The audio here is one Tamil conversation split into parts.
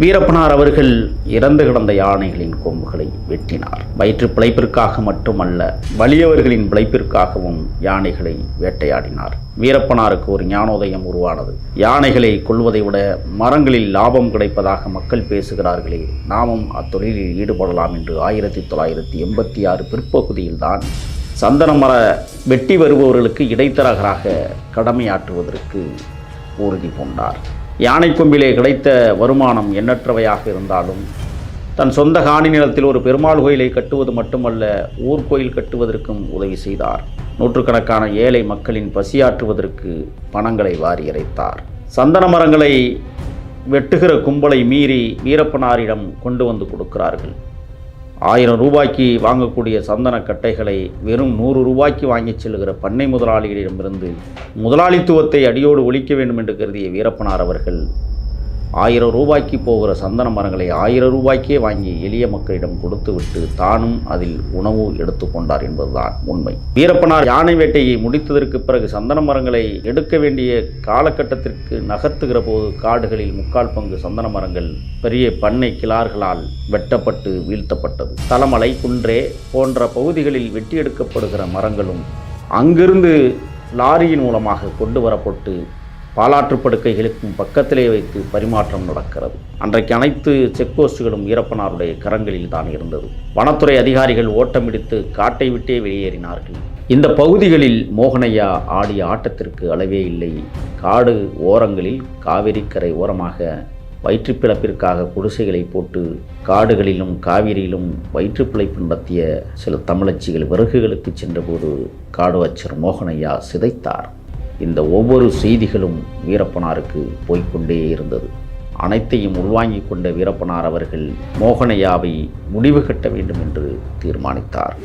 வீரப்பனார் அவர்கள் இறந்து கிடந்த யானைகளின் கொம்புகளை வெட்டினார். வயிற்று பிழைப்பிற்காக மட்டுமல்ல வலியவர்களின் பிழைப்பிற்காகவும் யானைகளை வேட்டையாடினார். வீரப்பனாருக்கு ஒரு ஞானோதயம் உருவானது. யானைகளை கொள்வதை விட மரங்களில் லாபம் கிடைப்பதாக மக்கள் பேசுகிறார்களே நாமும் அத்தொழிலில் ஈடுபடலாம் என்று ஆயிரத்தி தொள்ளாயிரத்தி எண்பத்தி ஆறு பிற்பகுதியில்தான் சந்தன மர வெட்டி வருபவர்களுக்கு இடைத்தரகராக கடமையாற்றுவதற்கு உறுதி பூண்டார். யானைக்கொம்பிலே கிடைத்த வருமானம் எண்ணற்றவையாக இருந்தாலும் தன் சொந்த காணி நிலத்தில் ஒரு பெருமாள் கோயிலை கட்டுவது மட்டுமல்ல ஊர்கோயில் கட்டுவதற்கும் உதவி செய்தார். நூற்றுக்கணக்கான ஏழை மக்களின் பசியாற்றுவதற்கு பணங்களை வாரி இறைத்தார். சந்தன மரங்களை வெட்டுகிற கும்பலை மீறி வீரப்பனாரிடம் கொண்டு வந்து கொடுக்கிறார்கள். ஆயிரம் ரூபாய்க்கு வாங்கக்கூடிய சந்தன கட்டைகளை வெறும் நூறு ரூபாய்க்கு வாங்கிச் செல்கிற பண்ணை முதலாளிகளிடமிருந்து முதலாளித்துவத்தை அடியோடு ஒழிக்க வேண்டும் என்று கருதிய வீரப்பனார் அவர்கள் ஆயிரம் ரூபாய்க்கு போகிற சந்தன மரங்களை ஆயிரம் ரூபாய்க்கே வாங்கி எளிய மக்களிடம் கொடுத்துவிட்டு தானும் அதில் உணவு எடுத்துக்கொண்டார் என்பதுதான் உண்மை. வீரப்பனார் யானை வேட்டையை முடித்ததற்கு பிறகு சந்தன மரங்களை எடுக்க வேண்டிய காலகட்டத்திற்கு நகர்த்துகிற போது காடுகளில் முக்கால் பங்கு சந்தன மரங்கள் பெரிய பண்ணை கிளார்களால் வெட்டப்பட்டு வீழ்த்தப்பட்டது. தலமலை குன்றே போன்ற பகுதிகளில் வெட்டி எடுக்கப்படுகிற மரங்களும் அங்கிருந்து லாரியின் மூலமாக கொண்டு வரப்பட்டு பாலாற்று படுக்கைகளுக்கும் பக்கத்திலே வைத்து பரிமாற்றம் நடக்கிறது. அன்றைக்கு அனைத்து செக் போஸ்டுகளும் ஈரப்பனாருடைய கரங்களில் தான் இருந்தது. வனத்துறை அதிகாரிகள் ஓட்டமிடித்து காட்டை விட்டே வெளியேறினார்கள். இந்த பகுதிகளில் மோகனையா ஆடிய ஆட்டத்திற்கு அளவே இல்லை. காடு ஓரங்களில் காவிரி கரை ஓரமாக வயிற்றுப்பிழப்பிற்காக குடிசைகளை போட்டு காடுகளிலும் காவிரியிலும் வயிற்றுப்பிழைப்பு நடத்திய சில தமிழச்சிகள் விறகுகளுக்கு சென்றபோது காடு அச்சர் மோகனையா சிதைத்தார். இந்த ஒவ்வொரு செய்திகளும் வீரப்பனாருக்கு போய்க்கொண்டே இருந்தது. அனைத்தையும் உள்வாங்கிக் கொண்ட வீரப்பனார் அவர்கள் மோகனையாவை முடிவு கட்ட வேண்டும் என்று தீர்மானித்தார்.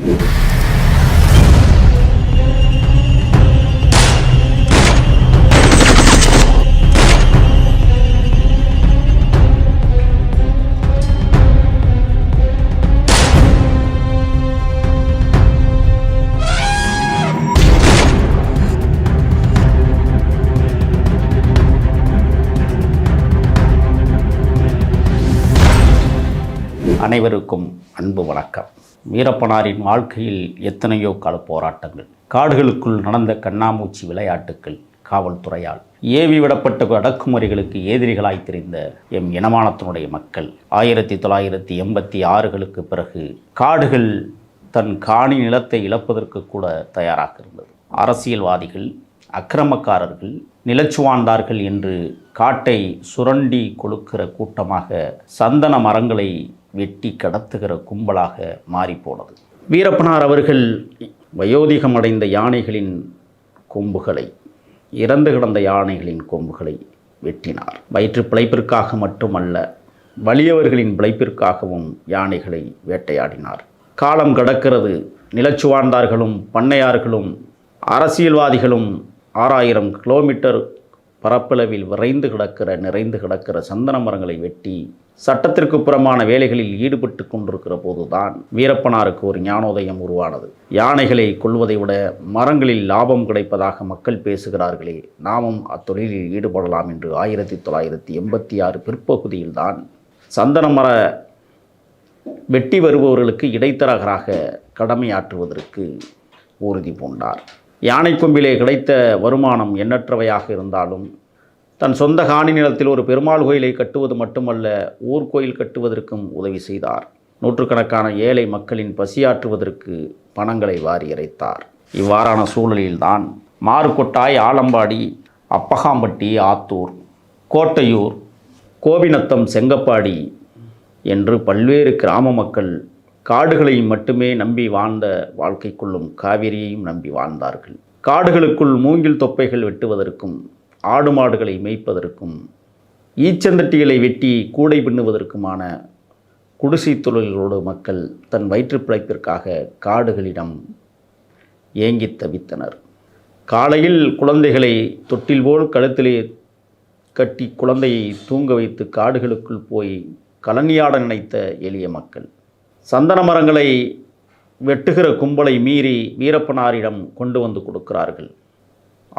அனைவருக்கும் அன்பு வணக்கம். வீரப்பனாரின் வாழ்க்கையில் எத்தனையோ கால போராட்டங்கள் காடுகளுக்குள் நடந்த கண்ணாமூச்சி விளையாட்டுக்கள் காவல்துறையால் ஏவி விடப்பட்ட அடக்குமுறைகளுக்கு எதிரிகளாய் தெரிந்த எம் இனமானத்தினுடைய மக்கள் ஆயிரத்தி தொள்ளாயிரத்தி எண்பத்தி ஆறுகளுக்கு பிறகு காடுகள் தன் காணி நிலத்தை இழப்பதற்கு கூட தயாராக இருந்தது. அரசியல்வாதிகள் அக்கிரமக்காரர்கள் நிலச்சுவாண்டார்கள் என்று காட்டை சுரண்டி கொழுக்கிற கூட்டமாக சந்தன மரங்களை வெட்டி கடத்துகிற கும்பலாக மாறிப்போனது. வீரப்பனார் அவர்கள் வயோதிகம் அடைந்த யானைகளின் கொம்புகளை இறந்து கிடந்த யானைகளின் கொம்புகளை வெட்டினார். வயிற்று பிழைப்பிற்காக மட்டுமல்ல வலியவர்களின் பிழைப்பிற்காகவும் யானைகளை வேட்டையாடினார். காலம் கடக்கிறது. நிலச்சுவார்ந்தார்களும் பண்ணையார்களும் அரசியல்வாதிகளும் ஆறாயிரம் கிலோமீட்டர் பரப்பளவில் விரைந்து கிடக்கிற நிறைந்து கிடக்கிற சந்தன மரங்களை வெட்டி சட்டத்திற்கு புறமான வேலைகளில் ஈடுபட்டு கொண்டிருக்கிற போதுதான் வீரப்பனாருக்கு ஒரு ஞானோதயம் உருவானது. யானைகளை கொள்வதை விட மரங்களில் லாபம் கிடைப்பதாக மக்கள் பேசுகிறார்களே நாமும் அத்தொழிலில் ஈடுபடலாம் என்று ஆயிரத்தி தொள்ளாயிரத்தி எண்பத்தி ஆறு பிற்பகுதியில்தான் சந்தன மர வெட்டி வருபவர்களுக்கு இடைத்தரகராக கடமையாற்றுவதற்கு உறுதி பூண்டார். யானைக்கொம்பிலே கிடைத்த வருமானம் எண்ணற்றவையாக இருந்தாலும் தன் சொந்த காணி நிலத்தில் ஒரு பெருமாள் கோயிலை கட்டுவது மட்டுமல்ல ஊர்கோயில் கட்டுவதற்கும் உதவி செய்தார். நூற்றுக்கணக்கான ஏழை மக்களின் பசியாற்றுவதற்கு பணங்களை வாரி இறைத்தார். இவ்வாறான சூழலில்தான் மாறுகொட்டாய் ஆலம்பாடி அப்பகாம்பட்டி ஆத்தூர் கோட்டையூர் கோபிநத்தம் செங்கப்பாடி என்று பல்வேறு கிராம மக்கள் காடுகளை மட்டுமே நம்பி வாழ்ந்த வாழ்க்கைக்குள்ளும் காவிரியையும் நம்பி வாழ்ந்தார்கள். காடுகளுக்குள் மூங்கில் தொப்பைகள் வெட்டுவதற்கும் ஆடு மாடுகளை மேய்ப்பதற்கும் ஈச்சந்தட்டிகளை வெட்டி கூடை பின்னுவதற்குமான குடிசை தொழில்களோடு மக்கள் தன் வயிற்று பிழைப்பிற்காக காடுகளிடம் ஏங்கித் தவித்தனர். காலையில் குழந்தைகளை தொட்டில் போல் கழுத்திலே கட்டி குழந்தையை தூங்க வைத்து காடுகளுக்குள் போய் கலனியாட நினைத்த எளிய மக்கள். சந்தன மரங்களை வெட்டுகிற கும்பலை மீறி வீரப்பனாரிடம் கொண்டு வந்து கொடுக்கிறார்கள்.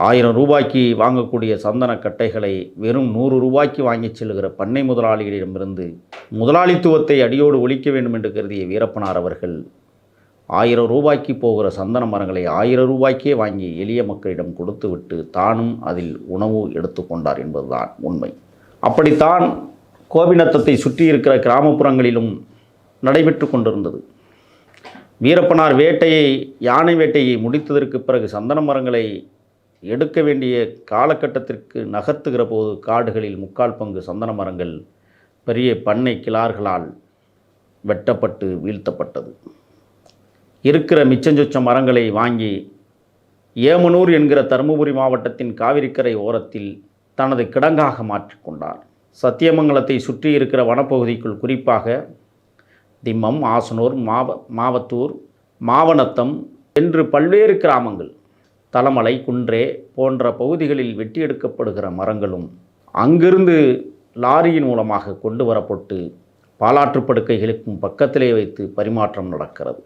ஆயிரம் ரூபாய்க்கு வாங்கக்கூடிய சந்தன கட்டைகளை வெறும் நூறு ரூபாய்க்கு வாங்கிச் செல்கிற பண்ணை முதலாளிகளிடமிருந்து முதலாளித்துவத்தை அடியோடு ஒழிக்க வேண்டும் என்று கருதிய வீரப்பனார் அவர்கள் ஆயிரம் ரூபாய்க்கு போகிற சந்தன மரங்களை ஆயிரம் ரூபாய்க்கே வாங்கி எளிய மக்களிடம் கொடுத்துவிட்டு தானும் அதில் உணவு எடுத்துக்கொண்டார் என்பதுதான் உண்மை. அப்படித்தான் கோபிநத்தத்தை சுற்றி இருக்கிற கிராமப்புறங்களிலும் நடைபெற்று கொண்டிருந்தது. வீரப்பனார் வேட்டையை யானை வேட்டையை முடித்ததற்கு பிறகு சந்தன மரங்களை எடுக்க வேண்டிய காலகட்டத்திற்கு நகர்த்துகிற போது காடுகளில் முக்கால் பங்கு சந்தன மரங்கள் பெரிய பண்ணை கிளார்களால் வெட்டப்பட்டு வீழ்த்தப்பட்டது. இருக்கிற மிச்சஞ்சொச்ச மரங்களை வாங்கி ஏமனூர் என்கிற தருமபுரி மாவட்டத்தின் காவிரிக்கரை ஓரத்தில் தனது கிடங்காக மாற்றிக்கொண்டார் சத்தியமங்கலத்தை சுற்றி இருக்கிற வனப்பகுதிக்குள் குறிப்பாக திம்மம் ஆசனூர் மாவ மாவத்தூர் மாவனத்தம் என்று பல்வேறு கிராமங்கள். தலமலை குன்றே போன்ற பகுதிகளில் வெட்டி எடுக்கப்படுகிற மரங்களும் அங்கிருந்து லாரியின் மூலமாக கொண்டு வரப்பட்டு பாலாற்று படுக்கைகளுக்கும் பக்கத்திலே வைத்து பரிமாற்றம் நடக்கிறது.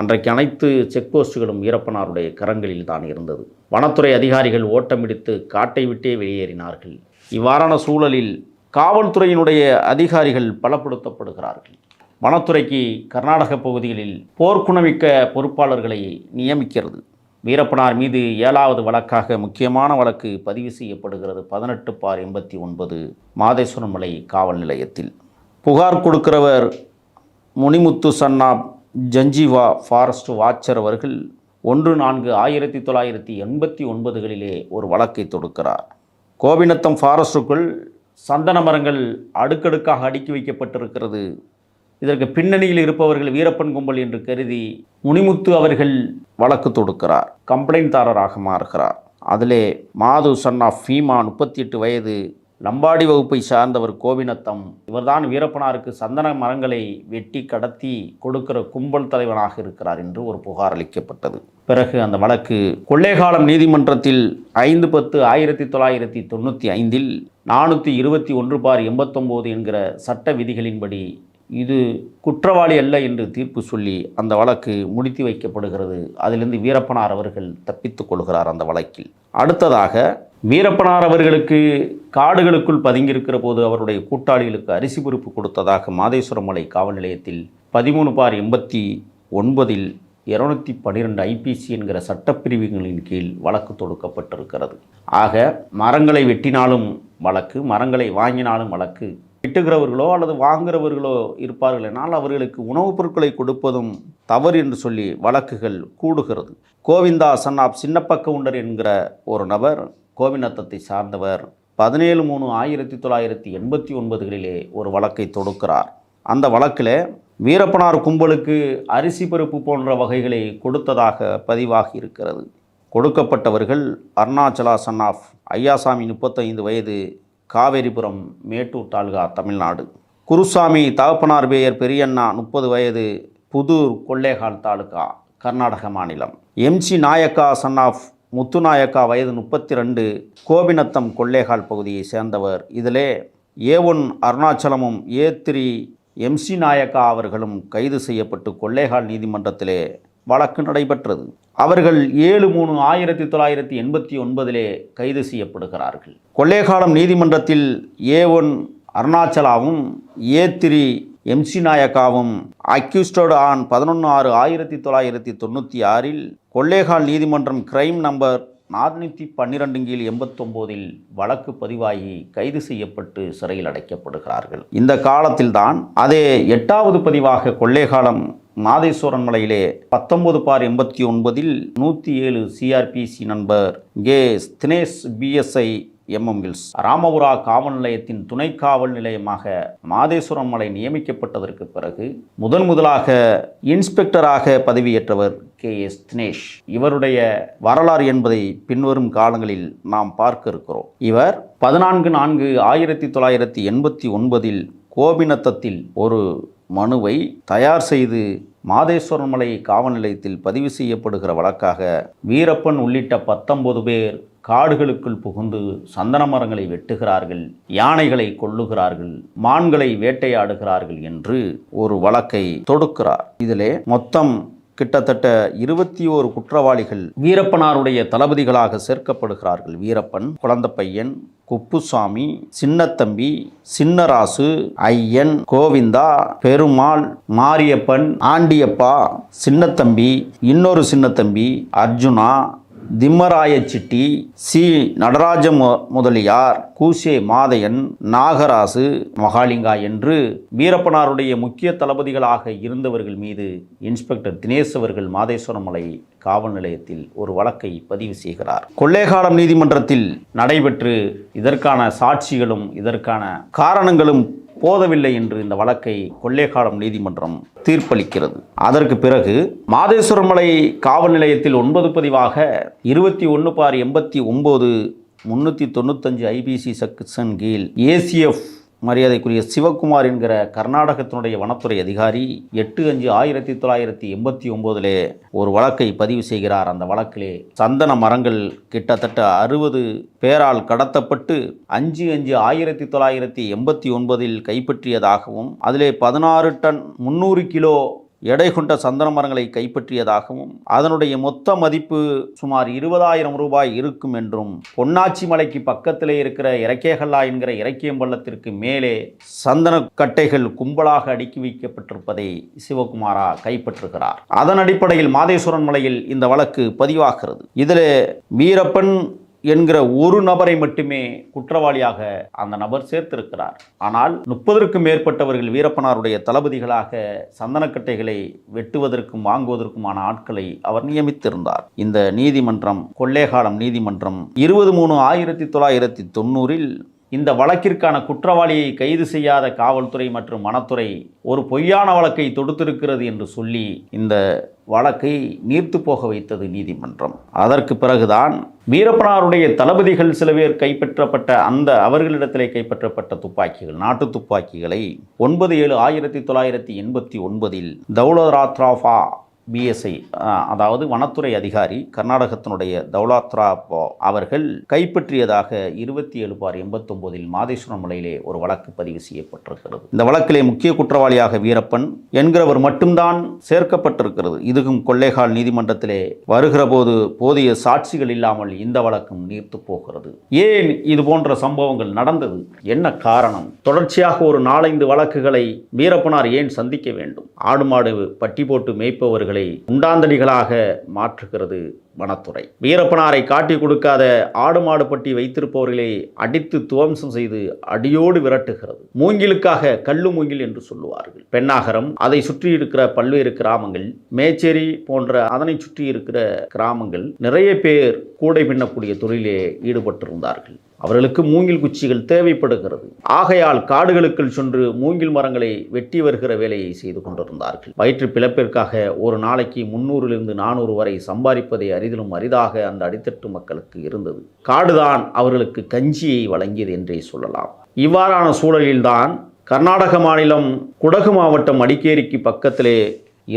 அன்றைக்கு அனைத்து செக் போஸ்ட்டுகளும் வீரப்பனாருடைய கரங்களில் தான் இருந்தது. வனத்துறை அதிகாரிகள் ஓட்டமிடித்து காட்டை விட்டே வெளியேறினார்கள். இவ்வாறான சூழலில் காவல்துறையினுடைய அதிகாரிகள் பலப்படுத்தப்படுகிறார்கள். வனத்துறைக்கு கர்நாடக பகுதிகளில் போர்க்குணமிக்க பொறுப்பாளர்களை நியமிக்கிறது. வீரப்பனார் மீது ஏழாவது வழக்காக முக்கியமான வழக்கு பதிவு செய்யப்படுகிறது. பதினெட்டு பார் எண்பத்தி ஒன்பது மாதேஸ்வரமலை காவல் நிலையத்தில். புகார் கொடுக்கிறவர் முனிமுத்து சன்னா ஜஞ்சிவா ஃபாரஸ்ட் வாட்சர் அவர்கள் ஒன்று நான்கு ஆயிரத்தி தொள்ளாயிரத்தி எண்பத்தி ஒன்பதுகளிலே ஒரு வழக்கை தொடுக்கிறார். கோபிநத்தம் ஃபாரஸ்டுக்குள் சந்தன மரங்கள் அடுக்கடுக்காக அடுக்கி வைக்கப்பட்டிருக்கிறது. இதற்கு பின்னணியில் இருப்பவர்கள் வீரப்பன் கும்பல் என்று கருதி முனிமுத்து அவர்கள் வழக்கு தொடுக்கிறார். கம்ப்ளைண்ட்தாரராக மாறுகிறார். அதிலே மாது சன் ஆஃப் ஃபீமா முப்பத்தி எட்டு வயது லம்பாடி வகுப்பை சார்ந்தவர் கோவினத்தம் இவர்தான் வீரப்பனாருக்கு சந்தன மரங்களை வெட்டி கடத்தி கொடுக்கிற கும்பல் தலைவனாக இருக்கிறார் என்று ஒரு புகார் அளிக்கப்பட்டது. பிறகு அந்த வழக்கு கொள்ளைகாலம் நீதிமன்றத்தில் ஐந்து பத்து ஆயிரத்தி தொள்ளாயிரத்தி தொண்ணூற்றி ஐந்தில் நானூற்றி இருபத்தி ஒன்று பார் எண்பத்தொம்போது என்கிற சட்ட விதிகளின்படி இது குற்றவாளி அல்ல என்று தீர்ப்பு சொல்லி அந்த வழக்கு முடித்து வைக்கப்படுகிறது. அதிலிருந்து வீரப்பனார் அவர்கள் தப்பித்துக் கொள்கிறார் அந்த வழக்கில். அடுத்ததாக வீரப்பனார் அவர்களுக்கு காடுகளுக்குள் பதுங்கியிருக்கிற போது அவருடைய கூட்டாளிகளுக்கு அரிசி பொறுப்பு கொடுத்ததாக மாதேஸ்வரமலை காவல் நிலையத்தில் பதிமூணு பார் எண்பத்தி ஒன்பதில் இருநூத்தி பன்னிரெண்டு ஐபிசி என்கிற சட்டப்பிரிவுகளின் கீழ் வழக்கு தொடுக்கப்பட்டிருக்கிறது. ஆக மரங்களை வெட்டினாலும் வழக்கு மரங்களை வாங்கினாலும் வழக்கு வெட்டுகிறவர்களோ அல்லது வாங்குகிறவர்களோ இருப்பார்களானால் அவர்களுக்கு உணவுப் பொருட்களை கொடுப்பதும் தவறு என்று சொல்லி வழக்குகள் கூடுகிறது. கோவிந்தா சன் சின்னப்பக்க உண்டர் என்கிற ஒரு நபர் கோவிநத்தத்தை சார்ந்தவர் பதினேழு மூணு ஆயிரத்தி தொள்ளாயிரத்தி எண்பத்தி ஒன்பதுகளிலே ஒரு வழக்கை தொடுக்கிறார். அந்த வழக்கில் வீரப்பனார் கும்பலுக்கு அரிசி பருப்பு போன்ற வகைகளை கொடுத்ததாக பதிவாகி இருக்கிறது. கொடுக்கப்பட்டவர்கள் அருணாச்சலா சன் ஆஃப் ஐயாசாமி முப்பத்தைந்து வயது காவேரிபுரம் மேட்டூர் தாலுகா தமிழ்நாடு. குருசாமி தகப்பனார் பேயர் பெரியண்ணா முப்பது வயது புதூர் கொள்ளேகால் தாலுகா கர்நாடக மாநிலம். M C Nayaka son of Muthunayaka வயது முப்பத்தி ரெண்டு கோபிநத்தம் கொள்ளேகால் பகுதியை சேர்ந்தவர். இதிலே A one அருணாச்சலமும் A three M C Nayaka அவர்களும் கைது செய்யப்பட்டு கொள்ளேகால் நீதிமன்றத்திலே வழக்கு நடைபெற்றது. அவர்கள் ஏழு மூணு ஆயிரத்தி தொள்ளாயிரத்தி எண்பத்தி ஒன்பதிலே கைது செய்யப்படுகிறார்கள். கொள்ளேகாலம் நீதிமன்றத்தில் ஏ ஒன் அருணாச்சலாவும் ஏ த்ரீ எம்சி நாயக்காவும் அக்யூஸ்டட் ஆன் பதினொன்று ஆறு ஆயிரத்தி தொள்ளாயிரத்தி தொண்ணூற்றி ஆறில் கொள்ளேகால் நீதிமன்றம் கிரைம் நம்பர் நானூற்றி பன்னிரெண்டு கீழ் எண்பத்தொம்போதில் வழக்கு பதிவாகி கைது செய்யப்பட்டு சிறையில் அடைக்கப்படுகிறார்கள். இந்த காலத்தில்தான் அதே எட்டாவது பதிவாக கொள்ளேகாலம் மாதேஸ்வரன் மலையிலே பத்தொன்பது பார் எண்பத்தி ஒன்பதில் நூற்றி ஏழு சிஆர்பிசி நண்பர் K. Dinesh PSI M M Wills Ramapura காவல் நிலையத்தின் துணை காவல் நிலையமாக மாதேஸ்வரம் மலை நியமிக்கப்பட்டதற்கு பிறகு முதன் முதலாக இன்ஸ்பெக்டராக பதவியேற்றவர் கே. எஸ் தினேஷ் இவருடைய வரலாறு என்பதை பின்வரும் காலங்களில் நாம் பார்க்க இருக்கிறோம். இவர் பதினான்கு நான்கு ஆயிரத்தி தொள்ளாயிரத்தி எண்பத்தி ஒன்பதில் கோபிநத்தத்தில் ஒரு மனுவை தயார் செய்து மாதேஸ்வரமலை காவல்நிலையத்தில் காவல் நிலையத்தில் பதிவு செய்யப்படுகிற வழக்காக வீரப்பன் உள்ளிட்ட பத்தொன்பது பேர் காடுகளுக்குள் புகுந்து சந்தன மரங்களை வெட்டுகிறார்கள் யானைகளை கொல்லுகிறார்கள் மான்களை வேட்டையாடுகிறார்கள் என்று ஒரு வழக்கை தொடுக்கிறார். இதிலே மொத்தம் கிட்டத்தட்ட இருபத்தி ஓரு குற்றவாளிகள் வீரப்பனாருடைய தளபதிகளாக சேர்க்கப்படுகிறார்கள். வீரப்பன் குழந்தப்பையன் குப்புசாமி சின்னத்தம்பி சின்னராசு ஐயன் கோவிந்தா பெருமாள் மாரியப்பன் ஆண்டியப்பா சின்னத்தம்பி இன்னொரு சின்னத்தம்பி அர்ஜுனா திம்மராய சிட்டி சி. நடராஜ மு- முதலியார் கூசே மாதையன் நாகராசு மகாலிங்கா என்று வீரப்பனாருடைய முக்கிய தளபதிகளாக இருந்தவர்கள் மீது இன்ஸ்பெக்டர் தினேஷ் அவர்கள் மாதேஸ்வரமலை காவல் நிலையத்தில் ஒரு வழக்கை பதிவு செய்கிறார். கொள்ளேகாலம் நீதிமன்றத்தில் நடைபெற்று இதற்கான சாட்சிகளும் இதற்கான காரணங்களும் போதவில்லை என்று இந்த வழக்கை கொள்ளைக்காலம் நீதிமன்றம் தீர்ப்பளிக்கிறது. அதற்கு பிறகு மாதேஸ்வரமலை காவல் நிலையத்தில் ஒன்பது பதிவாக இருபத்தி ஒன்று பார் எண்பத்தி ஒம்பது முந்நூற்றி தொண்ணூத்தஞ்சு ஐபிசி செக்ஷன் கீழ் ஏசிஎஃப் மரியாதைக்குரிய சிவகுமார் என்கிற கர்நாடகத்தினுடைய வனத்துறை அதிகாரி எட்டு அஞ்சு ஆயிரத்தி தொள்ளாயிரத்தி எண்பத்தி ஒம்போதிலே ஒரு வழக்கை பதிவு செய்கிறார். அந்த வழக்கிலே சந்தன மரங்கள் கிட்டத்தட்ட அறுபது பேரால் கடத்தப்பட்டு அஞ்சு அஞ்சு ஆயிரத்தி தொள்ளாயிரத்தி எண்பத்தி ஒன்பதில் கைப்பற்றியதாகவும் அதிலே பதினாறு டன் முந்நூறு கிலோ எடை கொண்ட சந்தன மரங்களை கைப்பற்றியதாகவும் அதனுடைய மொத்த மதிப்பு சுமார் இருபதாயிரம் ரூபாய் இருக்கும் என்றும் பொன்னாச்சி மலைக்கு பக்கத்திலே இருக்கிற இறக்கேகல்லா என்கிற இறக்கியம்பள்ளத்திற்கு மேலே சந்தன கட்டைகள் கும்பலாக அடுக்கி வைக்கப்பட்டிருப்பதை சிவகுமாரா கைப்பற்றுகிறார். அதன் அடிப்படையில் மாதேஸ்வரன் மலையில் இந்த வழக்கு பதிவாகிறது. இதில் வீரப்பன் என்கிற ஒரு நபரை மட்டுமே குற்றவாளியாக அந்த நபர் சேர்த்திருக்கிறார். ஆனால் முப்பதற்கும் மேற்பட்டவர்கள் வீரப்பனாருடைய தளபதிகளாக சந்தனக்கட்டைகளை வெட்டுவதற்கும் வாங்குவதற்குமான ஆட்களை அவர் நியமித்திருந்தார். இந்த நீதிமன்றம் கொள்ளேகாலம் நீதிமன்றம் இருபது மூணு ஆயிரத்தி தொள்ளாயிரத்தி தொண்ணூறில் இந்த வழக்கிற்கான குற்றவாளியை கைது செய்யாத காவல்துறை மற்றும் வனத்துறை ஒரு பொய்யான வழக்கை தொடுத்திருக்கிறது என்று சொல்லி இந்த வழக்கை நீர்த்து போக வைத்தது நீதிமன்றம். அதற்கு பிறகுதான் வீரப்பனாருடைய தளபதிகள் சில பேர் கைப்பற்றப்பட்ட அந்த அவர்களிடத்திலே கைப்பற்றப்பட்ட துப்பாக்கிகள் நாட்டு துப்பாக்கிகளை ஒன்பது ஏழு ஆயிரத்தி தொள்ளாயிரத்தி எண்பத்தி ஒன்பதில் தௌலராத்ராஃபா பிஎஸ்ஐ அதாவது வனத்துறை அதிகாரி கர்நாடகத்தினுடைய தௌலாத்ரா போ- அவர்கள் கைப்பற்றியதாக இருபத்தி ஏழு பார் எண்பத்தொம்போதில் மாதேஸ்வரம் மலையிலே ஒரு வழக்கு பதிவு செய்யப்பட்டிருக்கிறது. இந்த வழக்கிலே முக்கிய குற்றவாளியாக வீரப்பன் என்கிறவர் மட்டும்தான் சேர்க்கப்பட்டிருக்கிறது. இதுக்கும் கொள்ளைகால் நீதிமன்றத்திலே வருகிற போது போதிய சாட்சிகள் இல்லாமல் இந்த வழக்கும் நீர்த்து போகிறது. ஏன் இது போன்ற சம்பவங்கள் நடந்தது? என்ன காரணம்? தொடர்ச்சியாக ஒரு நாலைந்து வழக்குகளை வீரப்பனார் ஏன் சந்திக்க வேண்டும்? ஆடு மாடு பட்டி போட்டு மேய்ப்பவர்கள் உண்டாந்தடிகளாக மாற்றுகிறது வனத்துறை. வீரப்பனாரை காட்டி கொடுக்காத ஆடு மாடு பட்டி வைத்திருப்பவர்களை அடித்து துவம்சம் செய்து அடியோடு விரட்டுகிறது. மூங்கிலுக்காக கல்லு மூங்கில் என்று சொல்லுவார்கள். பெண்ணாகரம் அதை சுற்றி இருக்கிற பல்வேறு கிராமங்கள் மேச்சேரி போன்ற அதனை சுற்றி இருக்கிற கிராமங்கள் நிறைய பேர் கூடை பின்னக்கூடிய தொழிலே ஈடுபட்டிருந்தார்கள். அவர்களுக்கு மூங்கில் குச்சிகள் தேவைப்படுகிறது. ஆகையால் காடுகளுக்குள் சென்று மூங்கில் மரங்களை வெட்டி வருகிற வேலையை செய்து கொண்டிருந்தார்கள். வயிற்று பிளப்பிற்காக ஒரு நாளைக்கு முன்னூறிலிருந்து நானூறு வரை சம்பாதிப்பதை அரிதிலும் அரிதாக அந்த அடித்தட்டு மக்களுக்கு இருந்தது. காடுதான் அவர்களுக்கு கஞ்சியை வழங்கியது என்றே சொல்லலாம். இவ்வாறான சூழலில்தான் கர்நாடக மாநிலம் குடகு மாவட்டம் அடிக்கேரிக்கு பக்கத்திலே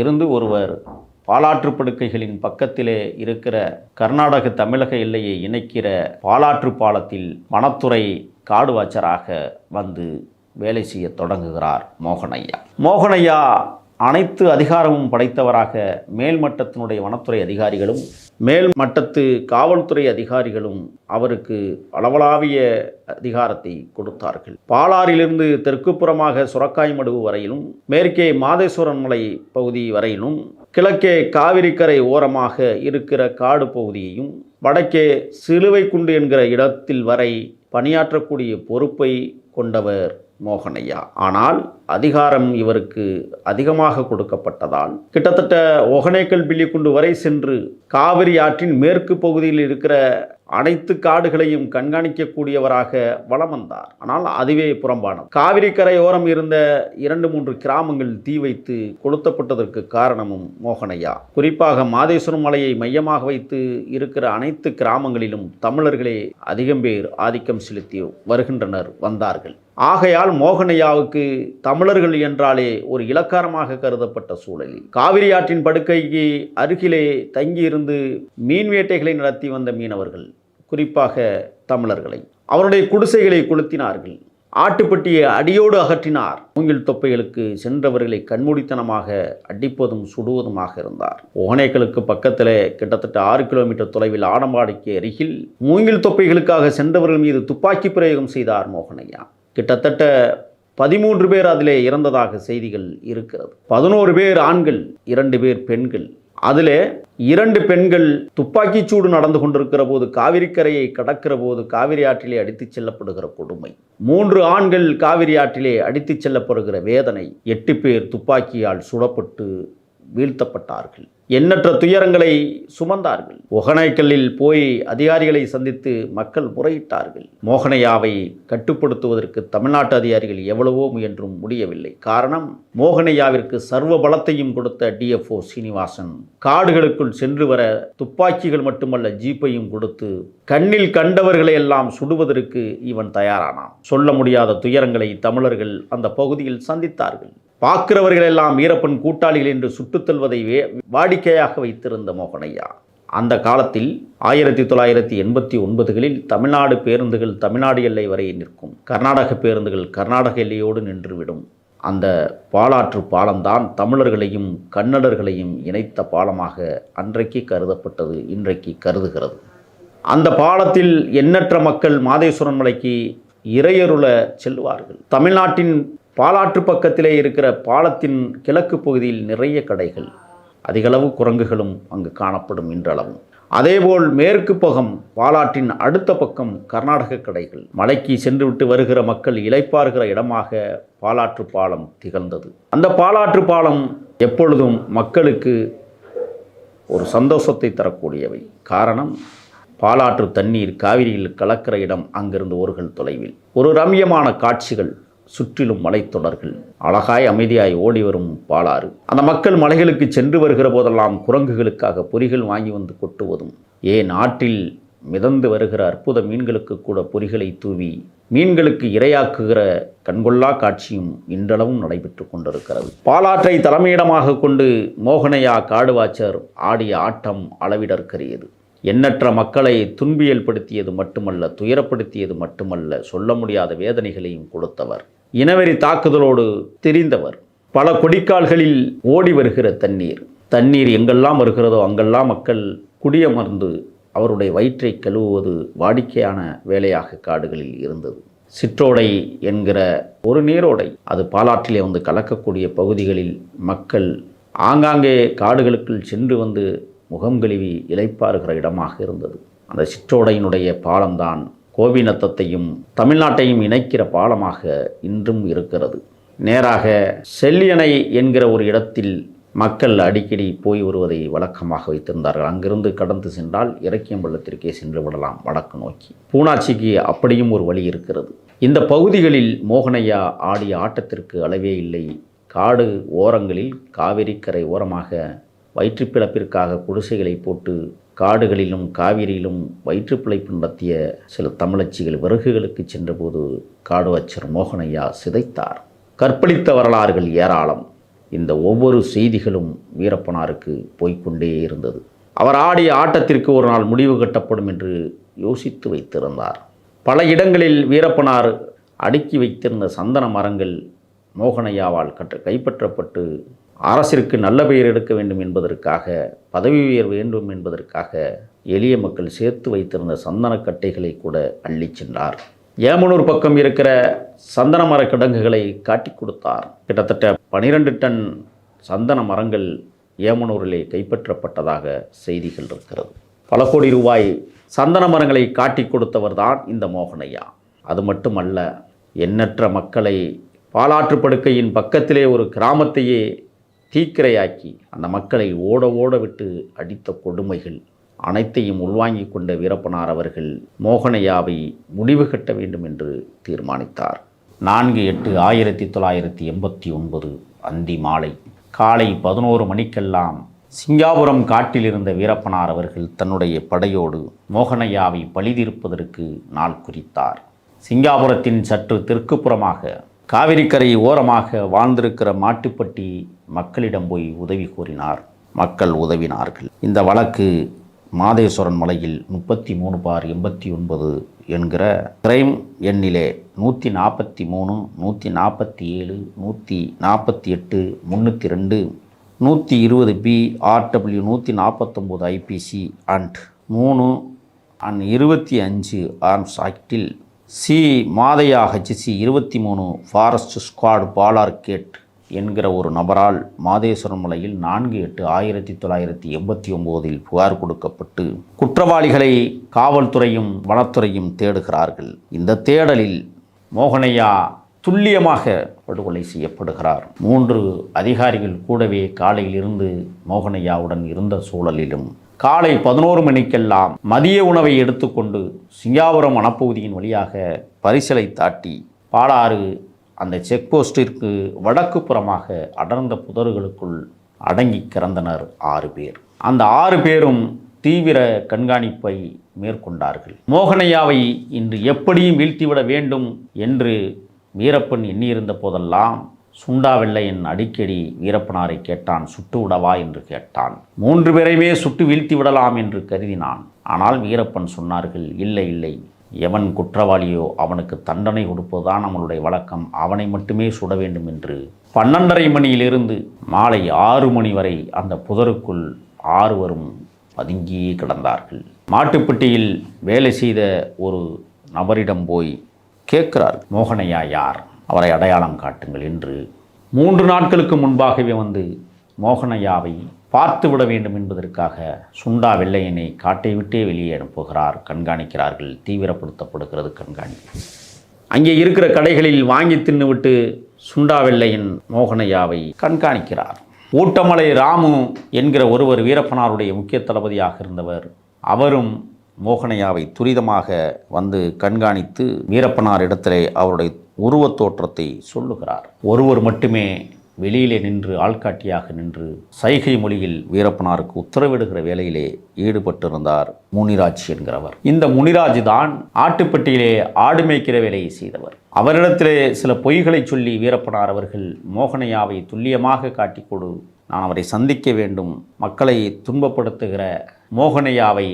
இருந்து ஒருவர் பாலாற்று படுக்கைகளின் பக்கத்திலே இருக்கிற கர்நாடக தமிழக எல்லையை இணைக்கிற பாலாற்று பாலத்தில் வனத்துறை காடு வாச்சராக வந்து வேலை செய்ய தொடங்குகிறார் மோகனையா. மோகனையா அனைத்து அதிகாரமும் படைத்தவராக மேல்மட்டத்தினுடைய வனத்துறை அதிகாரிகளும் மேல் மட்டத்து காவல்துறை அதிகாரிகளும் அவருக்கு அளவலாவிய அதிகாரத்தை கொடுத்தார்கள். பாலாறிலிருந்து தெற்குப்புறமாக சுரக்காய்மடுவு வரையிலும் மேற்கே மாதேஸ்வரன் மலை பகுதி வரையிலும் கிழக்கே காவிரிக்கரை ஓரமாக இருக்கிற காடு பகுதியையும் வடக்கே சிலுவைக்குண்டு என்கிற இடத்தில் வரை பணியாற்றக்கூடிய பொறுப்பை கொண்டவர் மோகனையா. ஆனால் அதிகாரம் இவருக்கு அதிகமாக கொடுக்கப்பட்டதால் கிட்டத்தட்ட ஒகனேக்கல் பில்லிக்குண்டு வரை சென்று காவிரி ஆற்றின் மேற்கு பகுதியில் இருக்கிற அனைத்து காடுகளையும் கண்காணிக்கக்கூடியவராக வலம் வந்தார். ஆனால் அதுவே புறம்பானது. காவிரி கரையோரம் இருந்த இரண்டு மூன்று கிராமங்கள் தீ வைத்து கொளுத்தப்பட்டதற்கு காரணமும் மோகனையா. குறிப்பாக மாதேஸ்வரம் மலையை மையமாக வைத்து இருக்கிற அனைத்து கிராமங்களிலும் தமிழர்களே அதிகம் பேர் ஆதிக்கம் செலுத்தி வருகின்றனர் வந்தார்கள். ஆகையால் மோகனையாவுக்கு தமிழர்கள் என்றாலே ஒரு இலக்காரமாக கருதப்பட்ட சூழலில் காவிரி ஆற்றின் படுக்கைக்கு அருகிலே தங்கியிருந்து மீன் வேட்டைகளை நடத்தி வந்த மீனவர்கள் குறிப்பாக தமிழர்களை அவருடைய குடிசைகளை கொளுத்தினார்கள். ஆட்டுப்பட்டியை அடியோடு அகற்றினார். மூங்கில் தொப்பைகளுக்கு சென்றவர்களை கண்மூடித்தனமாக அடிப்பதும் சுடுவதுமாக இருந்தார். ஒகனேக்கலுக்கு பக்கத்திலே கிட்டத்தட்ட ஆறு கிலோமீட்டர் தொலைவில் ஆடம்பாடிக்கு அருகில் மூங்கில் தொப்பைகளுக்காக சென்றவர்கள் மீது துப்பாக்கி பிரயோகம் செய்தார் மோகனையா. கிட்டத்தட்ட பதிமூன்று பேர் அதிலே இறந்ததாக செய்திகள் இருக்கிறது. பதினோரு பேர் ஆண்கள் இரண்டு பேர் பெண்கள். அதிலே இரண்டு பெண்கள் துப்பாக்கிச் சூடு நடந்து கொண்டிருக்கிற போது காவிரி கரையை கடக்கிற போது காவிரி ஆற்றிலே அடித்துச் செல்லப்படுகிற கொடுமை. மூன்று ஆண்கள் காவிரி ஆற்றிலே அடித்துச் செல்லப்படுகிற வேதனை. எட்டு பேர் துப்பாக்கியால் சுடப்பட்டு வீழ்த்தப்பட்டார்கள். எண்ணற்ற துயரங்களை சுமந்தார்கள். ஒகனைக்கல்லில் போய் அதிகாரிகளை சந்தித்து மக்கள் முறையிட்டார்கள். மோகனையாவை கட்டுப்படுத்துவதற்கு தமிழ்நாட்டு அதிகாரிகள் எவ்வளவோ முயன்றும் முடியவில்லை. காரணம் மோகனையாவிற்கு சர்வ பலத்தையும் கொடுத்த டிஎஃப்ஓ சீனிவாசன். காடுகளுக்குள் சென்று வர துப்பாக்கிகள் மட்டுமல்ல ஜீப்பையும் கொடுத்து கண்ணில் கண்டவர்களை எல்லாம் சுடுவதற்கு இவன் தயாரானான். சொல்ல முடியாத துயரங்களை தமிழர்கள் அந்த பகுதியில் சந்தித்தார்கள். பார்க்கிறவர்கள் எல்லாம் வீரப்பன் கூட்டாளிகள் என்று சுட்டுத் வே வாடிக்கையாக வைத்திருந்த மோகனையா. அந்த காலத்தில் ஆயிரத்தி தொள்ளாயிரத்தி எண்பத்தி ஒன்பதுகளில் தமிழ்நாடு பேருந்துகள் தமிழ்நாடு எல்லை வரை நிற்கும். கர்நாடக பேருந்துகள் கர்நாடக எல்லையோடு நின்றுவிடும். அந்த பாலாற்று பாலம்தான் தமிழர்களையும் கன்னடர்களையும் இணைத்த பாலமாக அன்றைக்கு கருதப்பட்டது இன்றைக்கு கருதுகிறது. அந்த பாலத்தில் எண்ணற்ற மக்கள் மாதேஸ்வரன் மலைக்கு இறையருள செல்வார்கள். தமிழ்நாட்டின் பாலாற்று பக்கத்திலே இருக்கிற பாலத்தின் கிழக்கு பகுதியில் நிறைய கடைகள். அதிகளவு குரங்குகளும் அங்கு காணப்படும் இன்றளவும். அதேபோல் மேற்கு பகம் பாலாற்றின் அடுத்த பக்கம் கர்நாடக கடைகள். மலைக்கு சென்றுவிட்டு வருகிற மக்கள் இழைப்பார்கிற இடமாக பாலாற்று பாலம் திகழ்ந்தது. அந்த பாலாற்று பாலம் எப்பொழுதும் மக்களுக்கு ஒரு சந்தோஷத்தை தரக்கூடியவை. காரணம் பாலாற்று தண்ணீர் காவிரியில் கலக்கிற இடம் அங்கிருந்து ஒருகள் தொலைவில். ஒரு ரம்யமான காட்சிகள் சுற்றிலும் மலைத்தொடர்கள். அழகாய் அமைதியாய் ஓடி வரும் பாலாறு. அந்த மக்கள் மலைகளுக்கு சென்று வருகிற போதெல்லாம் குரங்குகளுக்காக பொறிகள் வாங்கி வந்து கொட்டுவதும் ஏன் ஆற்றில் மிதந்து வருகிற அற்புத மீன்களுக்கு கூட பொறிகளை தூவி மீன்களுக்கு இரையாக்குகிற கண்கொள்ளா காட்சியும் இன்றளவும் நடைபெற்று கொண்டிருக்கிறது. பாலாற்றை தலைமையிடமாக கொண்டு மோகனையா காடுவாச்சர் ஆடிய ஆட்டம் அளவிடற்கரியது. எண்ணற்ற மக்களை துன்பியல்படுத்தியது மட்டுமல்ல துயரப்படுத்தியது மட்டுமல்ல சொல்ல முடியாத வேதனைகளையும் கொடுத்தவர். இனவெறி தாக்குதலோடு தெரிந்தவர். பல கொடிக்கால்களில் ஓடி வருகிற தண்ணீர். தண்ணீர் எங்கெல்லாம் வருகிறதோ அங்கெல்லாம் மக்கள் குடியமர்ந்து அவருடைய வயிற்றை கழுவுவது வாடிக்கையான வேலையாக காடுகளில் இருந்தது. சிற்றோடை என்கிற ஒரு நீரோடை அது பாலாற்றிலே வந்து கலக்கக்கூடிய பகுதிகளில் மக்கள் ஆங்காங்கே காடுகளுக்குள் சென்று வந்து முகம் கழுவி இழைப்பாருகிற இடமாக இருந்தது. அந்த சிற்றோடையினுடைய பாலம்தான் கோவிநத்தத்தையும் தமிழ்நாட்டையும் இணைக்கிற பாலமாக இன்றும் இருக்கிறது. நேராக செல்லியணை என்கிற ஒரு இடத்தில் மக்கள் அடிக்கடி போய் வருவதை வழக்கமாக வைத்திருந்தார்கள். அங்கிருந்து கடந்து சென்றால் இறக்கியம்பள்ளத்திற்கே சென்று விடலாம் வடக்கு நோக்கி. பூனாட்சிக்கு அப்படியும் ஒரு வழி இருக்கிறது. இந்த பகுதிகளில் மோகனையா ஆடிய ஆட்டத்திற்கு அளவே இல்லை. காடு ஓரங்களில் காவிரி கரை ஓரமாக வயிற்றுப்பிழப்பிற்காக குடிசைகளை போட்டு காடுகளிலும் காவிரியிலும் வயிற்றுப்பிழைப்பு நடத்திய சில தமிழச்சிகள் விறகுகளுக்கு சென்றபோது காடுவச்சர் மோகனையா சிதைத்தார். கற்பழித்த வரலாறுகள் ஏராளம். இந்த ஒவ்வொரு செய்திகளும் வீரப்பனாருக்கு போய்க்கொண்டே இருந்தது. அவர் ஆடிய ஆட்டத்திற்கு ஒரு நாள் முடிவு கட்டப்படும் என்று யோசித்து வைத்திருந்தார். பல இடங்களில் வீரப்பனார் அடுக்கி வைத்திருந்த சந்தன மரங்கள் மோகனையாவால் கற்று கைப்பற்றப்பட்டு அரசிற்கு நல்ல பெயர் எடுக்க வேண்டும் என்பதற்காக பதவி உயர் வேண்டும் என்பதற்காக எளிய மக்கள் சேர்த்து வைத்திருந்த சந்தனக்கட்டைகளை கூட அள்ளிச் சென்றார். ஏமனூர் பக்கம் இருக்கிற சந்தன மர கிடங்குகளை காட்டி கொடுத்தார். கிட்டத்தட்ட பனிரெண்டு டன் சந்தன மரங்கள் ஏமனூரிலே கைப்பற்றப்பட்டதாக செய்திகள் இருக்கிறது. பல கோடி ரூபாய் சந்தன மரங்களை காட்டி கொடுத்தவர் தான் இந்த மோகனையா அது மட்டுமல்ல எண்ணற்ற மக்களை பாலாற்று படுக்கையின் பக்கத்திலே ஒரு கிராமத்தையே தீக்கிரையாக்கி அந்த மக்களை ஓட ஓட விட்டு அடித்த கொடுமைகள் அனைத்தையும் உள்வாங்கி கொண்ட வீரப்பனார் அவர்கள் மோகனையாவை முடிவு கட்ட வேண்டும் என்று தீர்மானித்தார். நான்கு எட்டு ஆயிரத்தி தொள்ளாயிரத்தி எண்பத்தி ஒன்பது அந்தி மாலை காலை பதினோரு மணிக்கெல்லாம் சிங்காபுரம் காட்டில் இருந்த வீரப்பனார் அவர்கள் தன்னுடைய படையோடு மோகனையாவை பழிதீர்ப்பதற்கு நாள் குறித்தார். சிங்காபுரத்தின் சற்று தெற்குப்புறமாக காவிரிக்கரை ஓரமாக வாழ்ந்திருக்கிற மாட்டுப்பட்டி மக்களிடம் போய் உதவி கோரினார். மக்கள் உதவினார்கள். இந்த வழக்கு மாதேஸ்வரன் மலையில் முப்பத்தி மூணு பார் எண்பத்தி ஒன்பது என்கிற கிரைம் எண்ணிலே நூற்றி நாற்பத்தி மூணு நூற்றி நாற்பத்தி ஏழு நூற்றி நாற்பத்தி எட்டு முந்நூற்றி ரெண்டு நூற்றி இருபது பி ஆர்டபிள்யூ நூற்றி நாற்பத்தொம்போது ஐபிசி அண்ட் மூணு அண்ட் இருபத்தி அஞ்சு ஆர்ம்ஸ் ஆக்டில் சி மாதையா ஹச்சி இருபத்தி மூணு ஃபாரஸ்ட் ஸ்குவாட் பாலார்கேட் என்கிற ஒரு நபரால் மாதேஸ்வரம் மலையில் நான்கு எட்டு ஆயிரத்தி தொள்ளாயிரத்தி எண்பத்தி ஒம்போதில் புகார் கொடுக்கப்பட்டு குற்றவாளிகளை காவல்துறையும் வனத்துறையும் தேடுகிறார்கள். இந்த தேடலில் மோகனையா துல்லியமாக படுகொலை செய்யப்படுகிறார். மூன்று அதிகாரிகள் கூடவே காலையில் இருந்து மோகனையாவுடன் இருந்த சூழலிலும் காலை பதினோரு மணிக்கெல்லாம் மதிய உணவை எடுத்துக்கொண்டு சிங்காபுரம் வனப்பகுதியின் வழியாக பரிசலை தாட்டி பாலாறு அந்த செக் போஸ்டிற்கு வடக்கு புறமாக அடர்ந்த புதர்களுக்குள் அடங்கி கிறந்தனர் ஆறு பேர். அந்த ஆறு பேரும் தீவிர கண்காணிப்பை மேற்கொண்டார்கள். மோகனையாவை இன்று எப்படியும் வீழ்த்திவிட வேண்டும் என்று வீரப்பன் எண்ணியிருந்த போதெல்லாம் சுண்டாவெல்லையன் அடிக்கடி வீரப்பனாரை கேட்டான் சுட்டு விடவா? என்று கேட்டான். மூன்று பேரையுமே சுட்டு வீழ்த்தி விடலாம் என்று கருதினான். ஆனால் வீரப்பன் சொன்னார்கள் இல்லை இல்லை. எவன் குற்றவாளியோ அவனுக்கு தண்டனை கொடுப்பதுதான் நம்மளுடைய வழக்கம். அவனை மட்டுமே சுட வேண்டும் என்று பன்னெண்டரை மணியிலிருந்து மாலை ஆறு மணி வரை அந்த புதருக்குள் ஆறுவரும் பதுங்கியே கிடந்தார்கள். மாட்டுப்பட்டியில் வேலை செய்த ஒரு நபரிடம் போய் கேட்கிறார் மோகனையா யார்? அவரை அடையாளம் காட்டுங்கள் என்று. மூன்று நாட்களுக்கு முன்பாகவே வந்து மோகனையாவை பார்த்து விட வேண்டும் என்பதற்காக சுண்டா வெள்ளையனை காட்டை விட்டே வெளியே அனுப்புகிறார் கண்காணிக்கிறார்கள் தீவிரப்படுத்தப்படுகிறது கண்காணிப்பு. அங்கே இருக்கிற கடைகளில் வாங்கி தின்னுவிட்டு சுண்டா வெள்ளையன் மோகனையாவை கண்காணிக்கிறார். ஊட்டமலை ராமு என்கிற ஒருவர் வீரப்பனாருடைய முக்கிய தளபதியாக இருந்தவர் அவரும் மோகனையாவை துரிதமாக வந்து கண்காணித்து வீரப்பனார் இடத்திலே அவருடைய உருவத் தோற்றத்தை சொல்லுகிறார். ஒருவர் மட்டுமே வெளியிலே நின்று ஆள்காட்டியாக நின்று சைகை மொழியில் வீரப்பனாருக்கு உத்தரவிடுகிற வேலையிலே ஈடுபட்டிருந்தார் முனிராஜ் என்கிறவர். இந்த முனிராஜ் தான் ஆட்டுப்பட்டியிலே ஆடு மேய்க்கிற வேலையை செய்தவர். அவரிடத்திலே சில பொய்களை சொல்லி வீரப்பனார் அவர்கள் மோகனையாவை துல்லியமாக காட்டிக்கொடு நான் அவரை சந்திக்க வேண்டும் மக்களை துன்பப்படுத்துகிற மோகனையாவை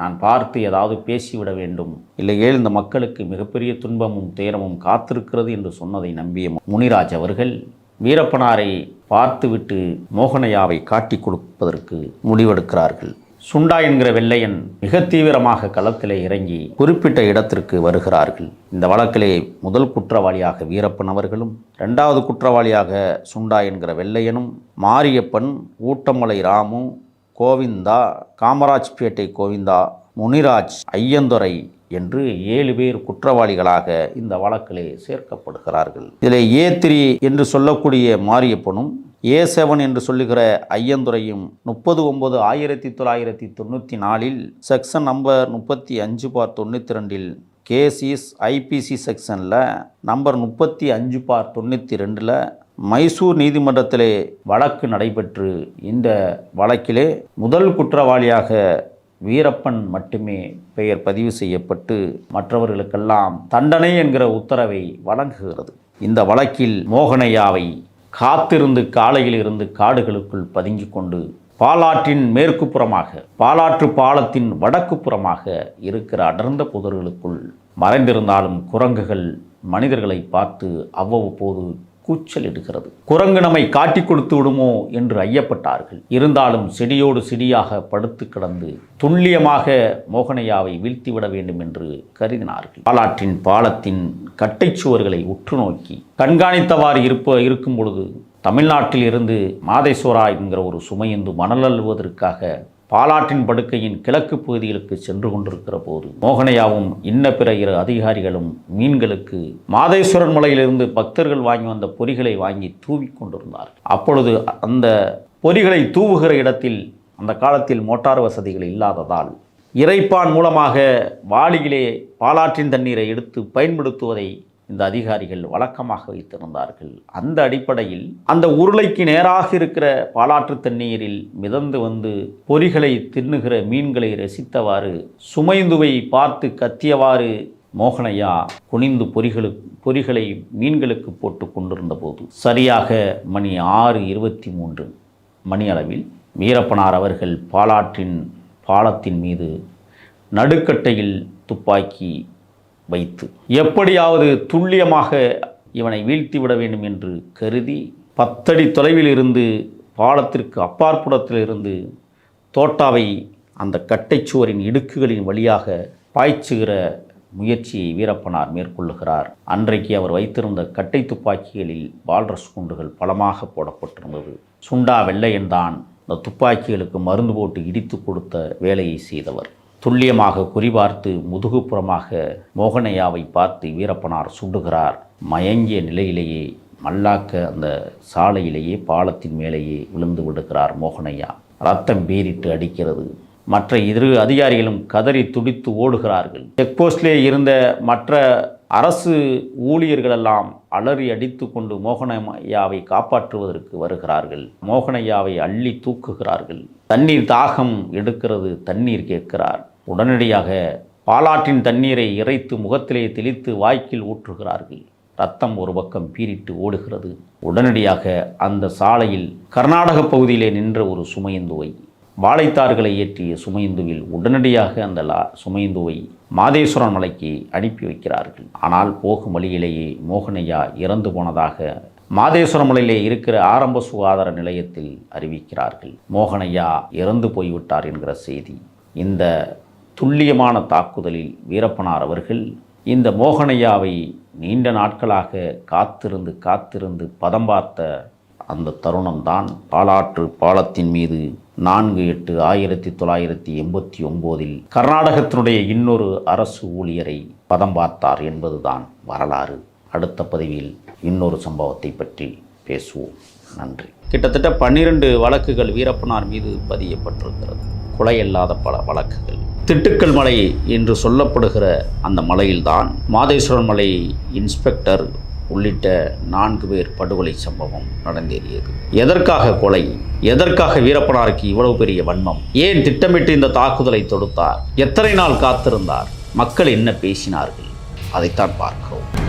நான் பார்த்து ஏதாவது பேசிவிட வேண்டும். இல்லையேல் இந்த மக்களுக்கு மிகப்பெரிய துன்பமும் துயரமும் காத்திருக்கிறது என்று சொன்னதை நம்பிய முனிராஜ் அவர்கள் வீரப்பனாரை பார்த்துவிட்டு மோகனையாவை காட்டி கொடுப்பதற்கு முடிவெடுக்கிறார்கள். சுண்டா என்கிற வெள்ளையன் மிக தீவிரமாக களத்திலே இறங்கி குறிப்பிட்ட இடத்திற்கு வருகிறார்கள். இந்த வழக்கிலே முதல் குற்றவாளியாக வீரப்பன் அவர்களும் இரண்டாவது குற்றவாளியாக சுண்டா என்கிற வெள்ளையனும் மாரியப்பன் ஊட்டமலை ராமு கோவிந்தா காமராஜ்பேட்டை கோவிந்தா முனிராஜ் ஐயந்துரை என்று ஏழு பேர் குற்றவாளிகளாக இந்த வழக்கிலே சேர்க்கப்படுகிறார்கள். இதில் ஏ த்ரீ என்று சொல்லக்கூடிய மாரியப்பனும் ஏ செவன் என்று சொல்லுகிற ஐயந்துரையும் முப்பது ஒன்பது ஆயிரத்தி தொள்ளாயிரத்தி தொண்ணூற்றி நாலில் செக்ஷன் நம்பர் முப்பத்தி அஞ்சு பார் தொண்ணூற்றி ரெண்டில் கேசிஸ் ஐபிசி செக்ஷனில் நம்பர் முப்பத்தி அஞ்சு பார் தொண்ணூற்றி ரெண்டில் மைசூர் நீதிமன்றத்திலே வழக்கு நடைபெற்று இந்த வழக்கிலே முதல் குற்றவாளியாக வீரப்பன் மட்டுமே பெயர் பதிவு செய்யப்பட்டு மற்றவர்களுக்கெல்லாம் தண்டனை என்கிற உத்தரவை வழங்குகிறது. இந்த வழக்கில் மோகனையாவை காத்திருந்து காலையில் இருந்து காடுகளுக்குள் பதுங்கிக் கொண்டு பாலாற்றின் மேற்கு புறமாக பாலாற்று பாலத்தின் வடக்கு புறமாக இருக்கிற அடர்ந்த புதர்களுக்குள் மறைந்திருந்தாலும் குரங்குகள் மனிதர்களை பார்த்து அவ்வப்போது கூச்சலிடுகிறது குரங்கு நம்மை காட்டி கொடுத்து விடுமோ என்று ஐயப்பட்டார்கள். இருந்தாலும் செடியோடு செடியாக படுத்து கிடந்து துல்லியமாக மோகனையாவை வீழ்த்திவிட வேண்டும் என்று கருதினார்கள். பாலாற்றின் பாலத்தின் கட்டைச்சுவர்களை உற்று நோக்கி கண்காணித்தவாறு இருப்ப இருக்கும் பொழுது தமிழ்நாட்டில் இருந்து மாதேஸ்வரா என்கிற ஒரு சுமையந்து மணல் அள்ளுவதற்காக பாலாற்றின் படுக்கையின் கிழக்கு பகுதிகளுக்கு சென்று கொண்டிருக்கிற போது மோகனையாவும் இன்ன பிற இரு அதிகாரிகளும் மீன்களுக்கு மாதேஸ்வரன் மலையிலிருந்து பக்தர்கள் வாங்கி வந்த பொறிகளை வாங்கி தூவி கொண்டிருந்தார் அப்பொழுது அந்த பொறிகளை தூவுகிற இடத்தில் அந்த காலத்தில் மோட்டார் வசதிகள் இல்லாததால் இறைப்பான் மூலமாக வாளியிலே பாலாற்றின் தண்ணீரை எடுத்து பயன்படுத்துவதை இந்த அதிகாரிகள் வழக்கமாக வைத்திருந்தார்கள். அந்த அடிப்படையில் அந்த உருளைக்கு நேராக இருக்கிற பாலாற்று தண்ணீரில் மிதந்து வந்து பொறிகளை தின்னுகிற மீன்களை ரசித்தவாறு சுமைந்துவை பார்த்து கத்தியவாறு மோகனையா குனிந்து பொறிகளுக்கு பொறிகளை மீன்களுக்கு போட்டு கொண்டிருந்த போது சரியாக மணி ஆறு இருபத்தி மூன்று மணி அளவில் வீரப்பனார் அவர்கள் பாலாற்றின் பாலத்தின் மீது நடுக்கட்டையில் துப்பாக்கி வைத்து. எப்படியாவது துல்லியமாக இவனை வீழ்த்திவிட வேண்டும் என்று கருதி பத்தடி தொலைவில் இருந்து பாலத்திற்கு அப்பாற்புறத்தில் இருந்து தோட்டாவை அந்த கட்டைச்சுவரின் இடுக்குகளின் வழியாக பாய்ச்சுகிற முயற்சியை வீரப்பனார் மேற்கொள்ளுகிறார். அன்றைக்கு அவர் வைத்திருந்த கட்டை துப்பாக்கிகளில் வால்ரஸ் குண்டுகள் பலமாக போடப்பட்டிருந்தது. சுண்டா வெள்ளையன்தான் இந்த துப்பாக்கிகளுக்கு மருந்து போட்டு இடித்து கொடுத்த வேலையை செய்தவர். துல்லியமாக குறிபார்த்து முதுகுப்புறமாக மோகனையாவை பார்த்து வீரப்பனார் சுடுகிறார் மயங்கிய நிலையிலேயே மல்லாக்க அந்த சாலையிலேயே பாலத்தின் மேலேயே விழுந்து விடுகிறார் மோகனையா. ரத்தம் பீரிட்டு அடிக்கிறது. மற்ற இரு அதிகாரிகளும் கதறி துடித்து ஓடுகிறார்கள். செக் இருந்த மற்ற அரசு ஊழியர்களெல்லாம் அலறி அடித்து கொண்டு மோகனையாவை காப்பாற்றுவதற்கு வருகிறார்கள். மோகனையாவை அள்ளி தூக்குகிறார்கள். தண்ணீர் தாகம் எடுக்கிறது தண்ணீர் கேட்கிறார். உடனடியாக பாலாற்றின் தண்ணீரை இறைத்து முகத்திலே தெளித்து வாய்க்கில் ஊற்றுகிறார்கள். ரத்தம் ஒரு பக்கம் பீரிட்டு ஓடுகிறது. உடனடியாக அந்த சாலையில் கர்நாடக பகுதியிலே நின்ற ஒரு சுமையந்துவை வாழைத்தார்களை ஏற்றிய சுமைந்துவில் உடனடியாக அந்த லா சுமைந்துவை மாதேஸ்வரன் மலைக்கு அனுப்பி வைக்கிறார்கள். ஆனால் போகும் வழியிலேயே மோகனையா இறந்து போனதாக மாதேஸ்வரம் மலையிலே இருக்கிற ஆரம்ப சுகாதார நிலையத்தில் அறிவிக்கிறார்கள். மோகனையா இறந்து போய்விட்டார் என்கிற செய்தி. இந்த துல்லியமான தாக்குதலில் வீரப்பனார் அவர்கள் இந்த மோகனையாவை நீண்ட நாட்களாக காத்திருந்து காத்திருந்து பதம் பார்த்த அந்த தருணம்தான் பாலாற்று பாலத்தின் மீது நான்கு எட்டு ஆயிரத்தி தொள்ளாயிரத்தி எண்பத்தி ஒம்போதில் கர்நாடகத்தினுடைய இன்னொரு அரசு ஊழியரை பதம் பார்த்தார் என்பதுதான் வரலாறு. அடுத்த பதிவில் இன்னொரு சம்பவத்தை பற்றி பேசுவோம். நன்றி. கிட்டத்தட்ட பன்னிரண்டு வழக்குகள் வீரப்பனார் மீது பதியப்பட்டிருக்கிறது. கொலையல்லாத பல வழக்குகள். திட்டுக்கல் மலை என்று சொல்லப்படுகிற அந்த மலையில்தான் மாதேஸ்வரன் மலை இன்ஸ்பெக்டர் உள்ளிட்ட நான்கு பேர் படுகொலை சம்பவம் நடந்தேறியது. எதற்காக கொலை? எதற்காக வீரப்பனாருக்கு இவ்வளவு பெரிய வன்மம்? ஏன் திட்டமிட்டு இந்த தாக்குதலை தொடுத்தார்? எத்தனை நாள் காத்திருந்தார்? மக்கள் என்ன பேசினார்கள்? அதைத்தான் பார்க்கிறோம்.